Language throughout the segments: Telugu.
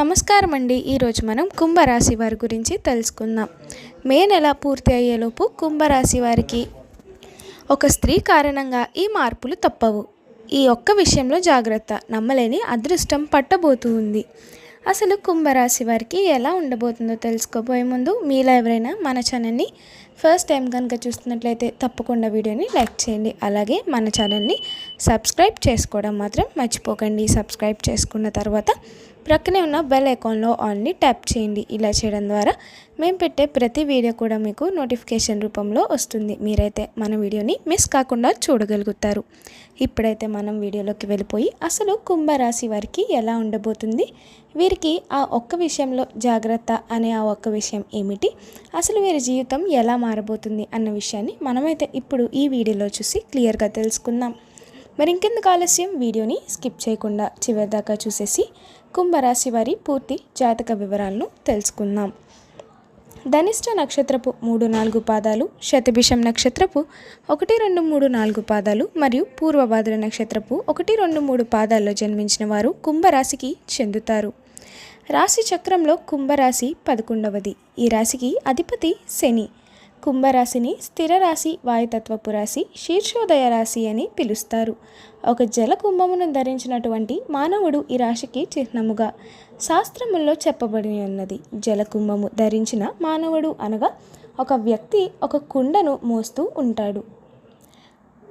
నమస్కారం అండి ఈరోజు మనం కుంభరాశి వారి గురించి తెలుసుకుందాం. మే నెల పూర్తి అయ్యేలోపు కుంభరాశి వారికి ఒక స్త్రీ కారణంగా ఈ మార్పులు తప్పవు. ఈ ఒక్క విషయంలో జాగ్రత్త. నమ్మలేని అదృష్టం పట్టబోతూ ఉంది. అసలు కుంభరాశి వారికి ఎలా ఉండబోతుందో తెలుసుకోబోయే ముందు మీలో ఎవరైనా మన ఛానల్ని ఫస్ట్ టైం కనుక చూస్తున్నట్లయితే తప్పకుండా వీడియోని లైక్ చేయండి. అలాగే మన ఛానల్ని సబ్స్క్రైబ్ చేసుకోవడం మాత్రం మర్చిపోకండి. సబ్స్క్రైబ్ చేసుకున్న తర్వాత ప్రక్కనే ఉన్న బెల్ ఐకాన్లో ఆల్ని ట్యాప్ చేయండి. ఇలా చేయడం ద్వారా మేము పెట్టే ప్రతి వీడియో కూడా మీకు నోటిఫికేషన్ రూపంలో వస్తుంది. మీరైతే మన వీడియోని మిస్ కాకుండా చూడగలుగుతారు. ఇప్పుడైతే మనం వీడియోలోకి వెళ్ళిపోయి అసలు కుంభరాశి వారికి ఎలా ఉండబోతుంది? వీరికి ఆ ఒక్క విషయంలో జాగ్రత్త అనే ఆ ఒక్క విషయం ఏమిటి? అసలు వీరి జీవితం ఎలా మారబోతుంది అన్న విషయాన్ని మనమైతే ఇప్పుడు ఈ వీడియోలో చూసి క్లియర్గా తెలుసుకుందాం. మరి ఇంకెందుకు ఆలస్యం? వీడియోని స్కిప్ చేయకుండా చివరిదాకా చూసేసి కుంభరాశి వారి పూర్తి జాతక వివరాలను తెలుసుకుందాం. ధనిష్ట నక్షత్రపు మూడు నాలుగు పాదాలు శతభిషం నక్షత్రపు ఒకటి రెండు మూడు నాలుగు పాదాలు మరియు పూర్వభాద్ర నక్షత్రపు ఒకటి రెండు మూడు పాదాల్లో జన్మించిన వారు కుంభరాశికి చెందుతారు. రాశి చక్రంలో కుంభరాశి పదకొండవది. ఈ రాశికి అధిపతి శని. కుంభరాశిని స్థిర రాశి వాయుతత్వపు రాశి శీర్షోదయ రాశి అని పిలుస్తారు. ఒక జల కుంభమును ధరించినటువంటి మానవుడు ఈ రాశికి చిహ్నముగా శాస్త్రముల్లో చెప్పబడి ఉన్నది. జల కుంభము ధరించిన మానవుడు అనగా ఒక వ్యక్తి ఒక కుండను మోస్తూ ఉంటాడు.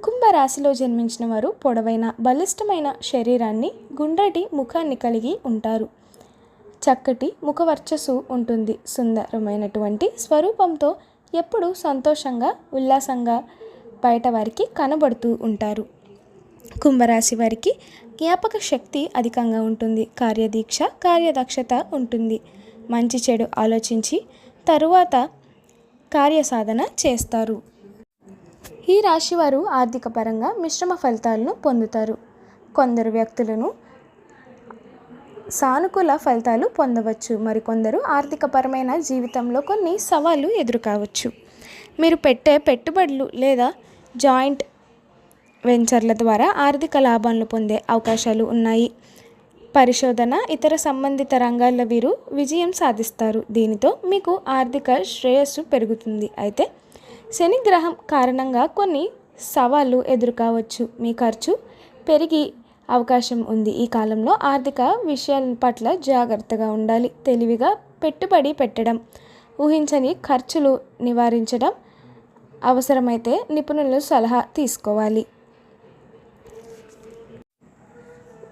కుంభరాశిలో జన్మించిన వారు పొడవైన బలిష్టమైన శరీరాన్ని గుండ్రటి ముఖాన్ని కలిగి ఉంటారు. చక్కటి ముఖవర్చస్సు ఉంటుంది. సుందరమైనటువంటి స్వరూపంతో ఎప్పుడూ సంతోషంగా ఉల్లాసంగా బయట వారికి కనబడుతూ ఉంటారు. కుంభరాశి వారికి జ్ఞాపక శక్తి అధికంగా ఉంటుంది. కార్యదీక్ష కార్యదక్షత ఉంటుంది. మంచి చెడు ఆలోచించి తరువాత కార్యసాధన చేస్తారు. ఈ రాశివారు ఆర్థిక పరంగా మిశ్రమ ఫలితాలను పొందుతారు. కొందరు వ్యక్తులను సానుకూల ఫలితాలు పొందవచ్చు. మరికొందరు ఆర్థికపరమైన జీవితంలో కొన్ని సవాళ్ళు ఎదురుకావచ్చు. మీరు పెట్టే పెట్టుబడులు లేదా జాయింట్ వెంచర్ల ద్వారా ఆర్థిక లాభాలను పొందే అవకాశాలు ఉన్నాయి. పరిశోధన ఇతర సంబంధిత రంగాల్లో వీరు విజయం సాధిస్తారు. దీనితో మీకు ఆర్థిక శ్రేయస్సు పెరుగుతుంది. అయితే శని గ్రహం కారణంగా కొన్ని సవాళ్ళు ఎదురుకావచ్చు. మీ ఖర్చు పెరిగి అవకాశం ఉంది. ఈ కాలంలో ఆర్థిక విషయాల పట్ల జాగ్రత్తగా ఉండాలి. తెలివిగా పెట్టుబడి పెట్టడం ఊహించని ఖర్చులు నివారించడం అవసరమైతే నిపుణుల సలహా తీసుకోవాలి.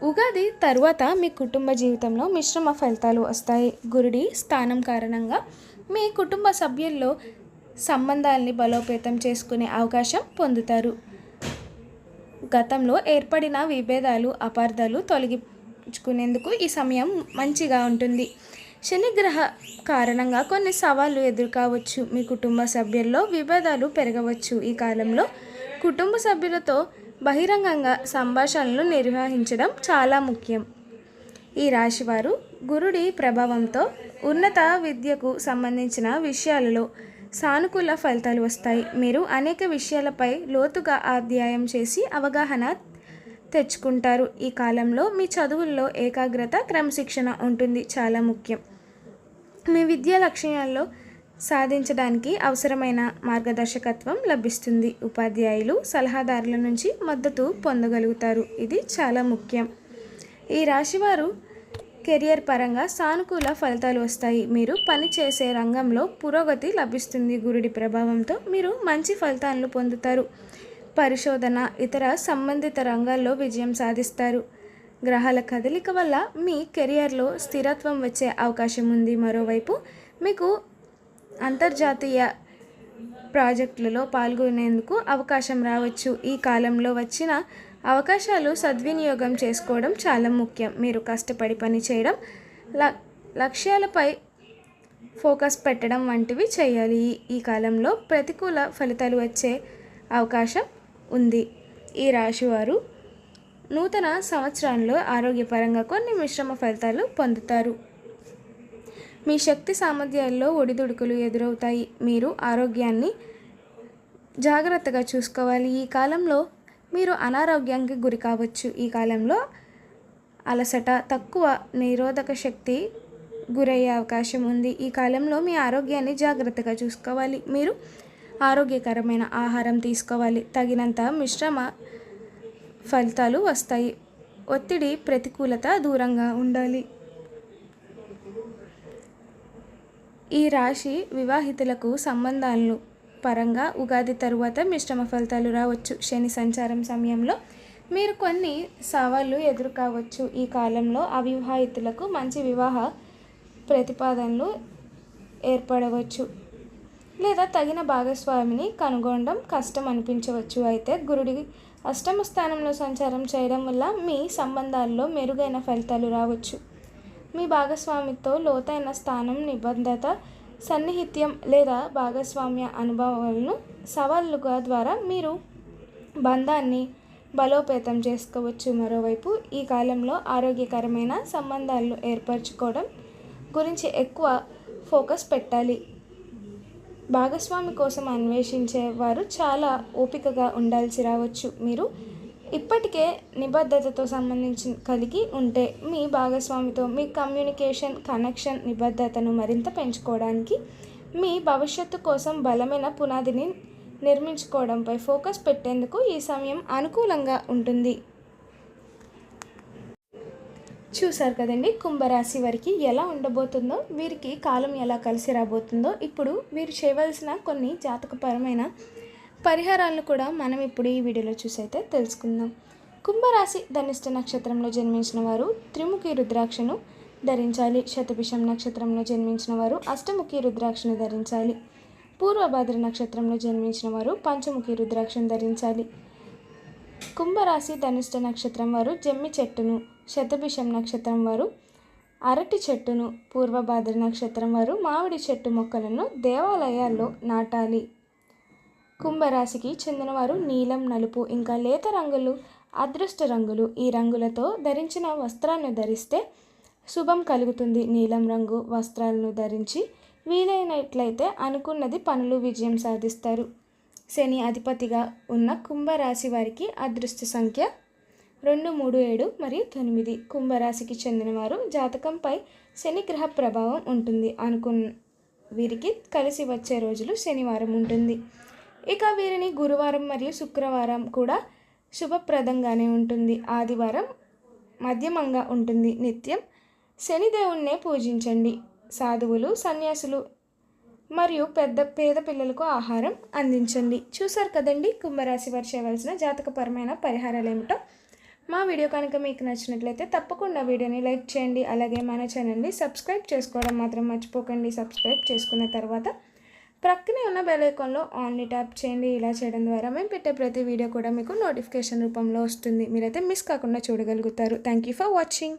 ఉగాది తర్వాత మీ కుటుంబ జీవితంలో మిశ్రమ ఫలితాలు వస్తాయి. గురుడి స్థానం కారణంగా మీ కుటుంబ సభ్యుల్లో సంబంధాల్ని బలోపేతం చేసుకునే అవకాశం పొందుతారు. గతంలో ఏర్పడిన విభేదాలు అపార్థాలు తొలగించుకునేందుకు ఈ సమయం మంచిగా ఉంటుంది. శనిగ్రహ కారణంగా కొన్ని సవాళ్ళు ఎదుర్కోవచ్చు. మీ కుటుంబ సభ్యుల్లో విభేదాలు పెరగవచ్చు. ఈ కాలంలో కుటుంబ సభ్యులతో బహిరంగంగా సంభాషణలు నిర్వహించడం చాలా ముఖ్యం. ఈ రాశివారు గురుడి ప్రభావంతో ఉన్నత విద్యకు సంబంధించిన విషయాలలో సానుకూల ఫలితాలు వస్తాయి. మీరు అనేక విషయాలపై లోతుగా అధ్యాయం చేసి అవగాహన తెచ్చుకుంటారు. ఈ కాలంలో మీ చదువుల్లో ఏకాగ్రత క్రమశిక్షణ ఉంటుంది. చాలా ముఖ్యం. మీ విద్యా లక్ష్యాల్లో సాధించడానికి అవసరమైన మార్గదర్శకత్వం లభిస్తుంది. ఉపాధ్యాయులు సలహాదారుల నుంచి మద్దతు పొందగలుగుతారు. ఇది చాలా ముఖ్యం. ఈ రాశివారు కెరియర్ పరంగా సానుకూల ఫలితాలు వస్తాయి. మీరు పని చేసే రంగంలో పురోగతి లభిస్తుంది. గురుడి ప్రభావంతో మీరు మంచి ఫలితాలను పొందుతారు. పరిశోధన ఇతర సంబంధిత రంగాల్లో విజయం సాధిస్తారు. గ్రహాల కదలిక వల్ల మీ కెరియర్లో స్థిరత్వం వచ్చే అవకాశం ఉంది. మరోవైపు మీకు అంతర్జాతీయ ప్రాజెక్టులలో పాల్గొనేందుకు అవకాశం రావచ్చు. ఈ కాలంలో వచ్చిన అవకాశాలు సద్వినియోగం చేసుకోవడం చాలా ముఖ్యం. మీరు కష్టపడి పని చేయడం ల లక్ష్యాలపై ఫోకస్ పెట్టడం వంటివి చేయాలి. ఈ కాలంలో ప్రతికూల ఫలితాలు వచ్చే అవకాశం ఉంది. ఈ రాశివారు నూతన సంవత్సరంలో ఆరోగ్యపరంగా కొన్ని మిశ్రమ ఫలితాలు పొందుతారు. మీ శక్తి సామర్థ్యాల్లో ఒడిదుడుకులు ఎదురవుతాయి. మీరు ఆరోగ్యాన్ని జాగ్రత్తగా చూసుకోవాలి. ఈ కాలంలో మీరు అనారోగ్యానికి గురి కావచ్చు ఈ కాలంలో. అలసట తక్కువ నిరోధక శక్తి గురయ్యే అవకాశం ఉంది. ఈ కాలంలో మీ ఆరోగ్యాన్ని జాగ్రత్తగా చూసుకోవాలి. మీరు ఆరోగ్యకరమైన ఆహారం తీసుకోవాలి. తగినంత మిశ్రమ ఫలితాలు వస్తాయి. ఒత్తిడి ప్రతికూలత దూరంగా ఉండాలి. ఈ రాశి వివాహితులకు సంబంధాలను పరంగా ఉగాది తరువాత మిశ్రమ ఫలితాలు రావచ్చు. శని సంచారం సమయంలో మీరు కొన్ని సవాళ్ళు ఎదురు కావచ్చు ఈ కాలంలో అవివాహితులకు మంచి వివాహ ప్రతిపాదనలు ఏర్పడవచ్చు. లేదా తగిన భాగస్వామిని కనుగొనడం కష్టం అనిపించవచ్చు. అయితే గురుడి అష్టమ స్థానంలో సంచారం చేయడం వల్ల మీ సంబంధాల్లో మెరుగైన ఫలితాలు రావచ్చు. మీ భాగస్వామితో లోతైన స్థానం నిబద్ధత సన్నిహిత్యం లేదా భాగస్వామ్య అనుభవాలను సవాళ్ళుగా ద్వారా మీరు బంధాన్ని బలోపేతం చేసుకోవచ్చు. మరోవైపు ఈ కాలంలో ఆరోగ్యకరమైన సంబంధాలు ఏర్పరచుకోవడం గురించి ఎక్కువ ఫోకస్ పెట్టాలి. భాగస్వామి కోసం అన్వేషించే వారు చాలా ఓపికగా ఉండాల్సి రావచ్చు. మీరు ఇప్పటికే నిబద్ధతతో సంబంధించి కలిగి ఉంటే మీ భాగస్వామితో మీ కమ్యూనికేషన్ కనెక్షన్ నిబద్ధతను మరింత పెంచుకోవడానికి మీ భవిష్యత్తు కోసం బలమైన పునాదిని నిర్మించుకోవడంపై ఫోకస్ పెట్టేందుకు ఈ సమయం అనుకూలంగా ఉంటుంది. చూసారు కదండి కుంభరాశి వారికి ఎలా ఉండబోతుందో వీరికి కాలం ఎలా కలిసి రాబోతుందో ఇప్పుడు వీరు చేయవలసిన కొన్ని జాతకపరమైన పరిహారాలను కూడా మనం ఇప్పుడు ఈ వీడియోలో చూసైతే తెలుసుకుందాం. కుంభరాశి ధనిష్ట నక్షత్రంలో జన్మించిన వారు త్రిముఖి రుద్రాక్షను ధరించాలి. శతభిషం నక్షత్రంలో జన్మించిన వారు అష్టముఖి రుద్రాక్షను ధరించాలి. పూర్వభాద్ర నక్షత్రంలో జన్మించిన వారు పంచముఖి రుద్రాక్షను ధరించాలి. కుంభరాశి ధనిష్ట నక్షత్రం వారు జమ్మి చెట్టును శతభిషం నక్షత్రం వారు అరటి చెట్టును పూర్వభాద్ర నక్షత్రం వారు మామిడి చెట్టు మొక్కలను దేవాలయాల్లో నాటాలి. కుంభరాశికి చెందినవారు నీలం నలుపు ఇంకా లేత రంగులు అదృష్ట రంగులు. ఈ రంగులతో ధరించిన వస్త్రాలను ధరిస్తే శుభం కలుగుతుంది. నీలం రంగు వస్త్రాలను ధరించి వీలైనట్లయితే అనుకున్నది పనులు విజయం సాధిస్తారు. శని అధిపతిగా ఉన్న కుంభరాశి వారికి అదృష్ట సంఖ్య రెండు మూడు ఏడు మరియు తొమ్మిది. కుంభరాశికి చెందినవారు జాతకంపై శని గ్రహ ప్రభావం ఉంటుంది. అనుకున్న వీరికి కలిసి వచ్చే రోజులు శనివారం ఉంటుంది. ఇక వీరిని గురువారం మరియు శుక్రవారం కూడా శుభప్రదంగానే ఉంటుంది. ఆదివారం మధ్యమంగా ఉంటుంది నిత్యం. శనిదేవుణ్ణే పూజించండి. సాధువులు సన్యాసులు మరియు పెద్ద పేద పిల్లలకు ఆహారం అందించండి. చూసారు కదండి? కుంభరాశి వారు చేయవలసిన జాతకపరమైన పరిహారాలు ఏమిటో? మా వీడియో కనుక మీకు నచ్చినట్లయితే తప్పకుండా వీడియోని లైక్ చేయండి. అలాగే మన ఛానల్ని సబ్స్క్రైబ్ చేసుకోవడం మాత్రం మర్చిపోకండి. సబ్స్క్రైబ్ చేసుకున్న తర్వాత ప్రక్కనే ఉన్న బెల్ ఐకాన్లో ఆన్ని ట్యాప్ చేయండి. ఇలా చేయడం ద్వారా మేము పెట్టే ప్రతి వీడియో కూడా మీకు నోటిఫికేషన్ రూపంలో వస్తుంది. మీరైతే మిస్ కాకుండా చూడగలుగుతారు. Thank you for watching